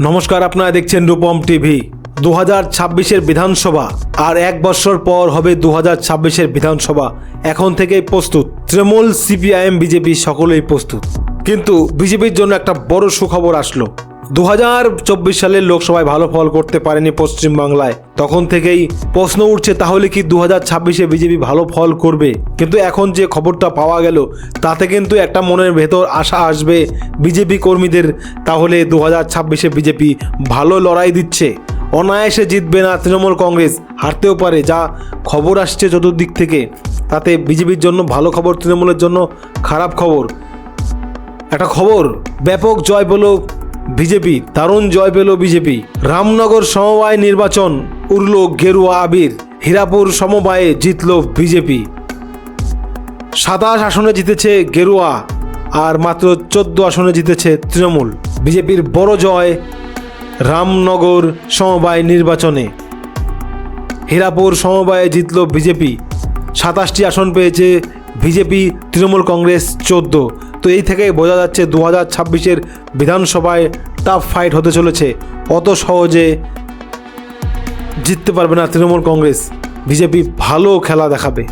নমস্কার, আপনারা দেখছেন রূপম টিভি। দু হাজার ছাব্বিশের বিধানসভা, আর এক বছর পর হবে দু হাজার ছাব্বিশের বিধানসভা। এখন থেকেই প্রস্তুত। তৃণমূল, সিপিআইএম, বিজেপি সকলেই প্রস্তুত। কিন্তু বিজেপির জন্য একটা বড় সুখবর আসলো। দু হাজার চব্বিশ সালের লোকসভায় ভালো ফল করতে পারেনি পশ্চিমবাংলায়। তখন থেকেই প্রশ্ন উঠছে, তাহলে কি দু হাজার ছাব্বিশে বিজেপি ভালো ফল করবে? কিন্তু এখন যে খবরটা পাওয়া গেল, তাতে কিন্তু একটা মনের ভেতর আশা আসবে বিজেপি কর্মীদের, তাহলে দু হাজার ছাব্বিশে বিজেপি ভালো লড়াই দিচ্ছে। অনায়াসে জিতবে না তৃণমূল কংগ্রেস, হারতেও পারে, যা খবর আসছে চতুর্দিক থেকে। তাতে বিজেপির জন্য ভালো খবর, তৃণমূলের জন্য খারাপ খবর। একটা খবর, ব্যাপক জয় পেল বিজেপি দারুণ জয় পেল বিজেপি। রামনগর সমবায় নির্বাচন, উড়ল গেরুয়া আবির। হীরাপুর সমবায়ে জিতল বিজেপি। সাতাশ আসনে জিতেছে গেরুয়া আর মাত্র চোদ্দ আসনে জিতেছে তৃণমূল। বিজেপির বড় জয় রামনগর সমবায় নির্বাচনে। হীরাপুর সমবায়ে জিতল বিজেপি। সাতাশটি আসন পেয়েছে বিজেপি, তৃণমূল কংগ্রেস চোদ্দ। তো এই থেকেই বোঝা যাচ্ছে দু হাজার ছাব্বিশের বিধানসভায় টাফ ফাইট হতে চলেছে। অত সহজে জিততে পারবে না তৃণমূল কংগ্রেস। বিজেপি ভালো খেলা দেখাবে।